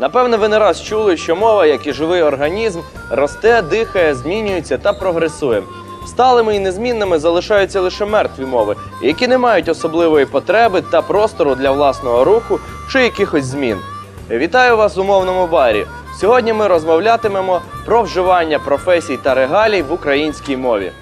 Напевне, ви не раз чули, що мова, як і живий організм, росте, дихає, змінюється та прогресує. Сталими і незмінними залишаються лише мертві мови, які не мають особливої потреби та простору для власного руху чи якихось змін. Вітаю вас у мовному барі. Сьогодні ми розмовлятимемо про вживання професій та регалій в українській мові.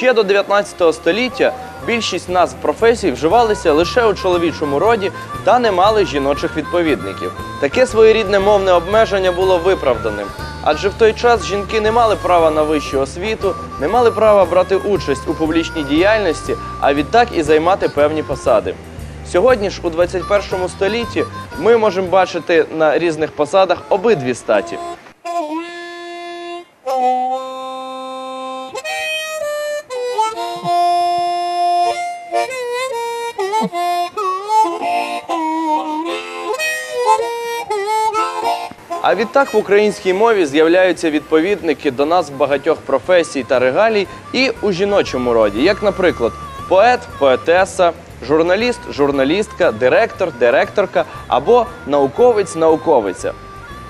Ще до 19 століття більшість назв професій вживалися лише у чоловічому роді та не мали жіночих відповідників. Таке своєрідне мовне обмеження було виправданим, адже в той час жінки не мали права на вищу освіту, не мали права брати участь у публічній діяльності, а відтак і займати певні посади. Сьогодні ж у 21 столітті ми можемо бачити на різних посадах обидві статі. А відтак в українській мові з'являються відповідники до назв багатьох професій та регалій і у жіночому роді, як, наприклад, поет, поетеса, журналіст, журналістка, директор, директорка або науковець, науковиця.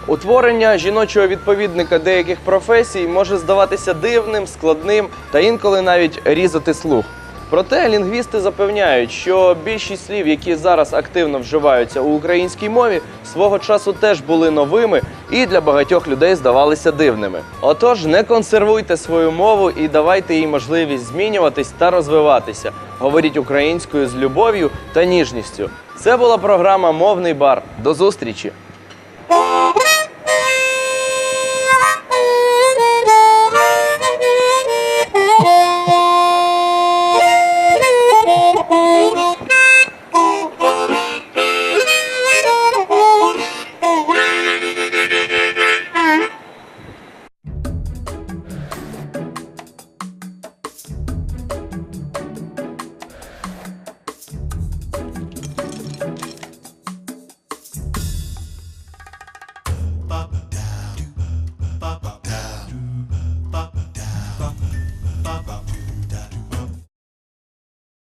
Утворення жіночого відповідника деяких професій може здаватися дивним, складним та інколи навіть різати слух. Проте лінгвісти запевняють, що більшість слів, які зараз активно вживаються у українській мові, свого часу теж були новими і для багатьох людей здавалися дивними. Отож, не консервуйте свою мову і давайте їй можливість змінюватись та розвиватися. Говоріть українською з любов'ю та ніжністю. Це була програма Мовний бар. До зустрічі!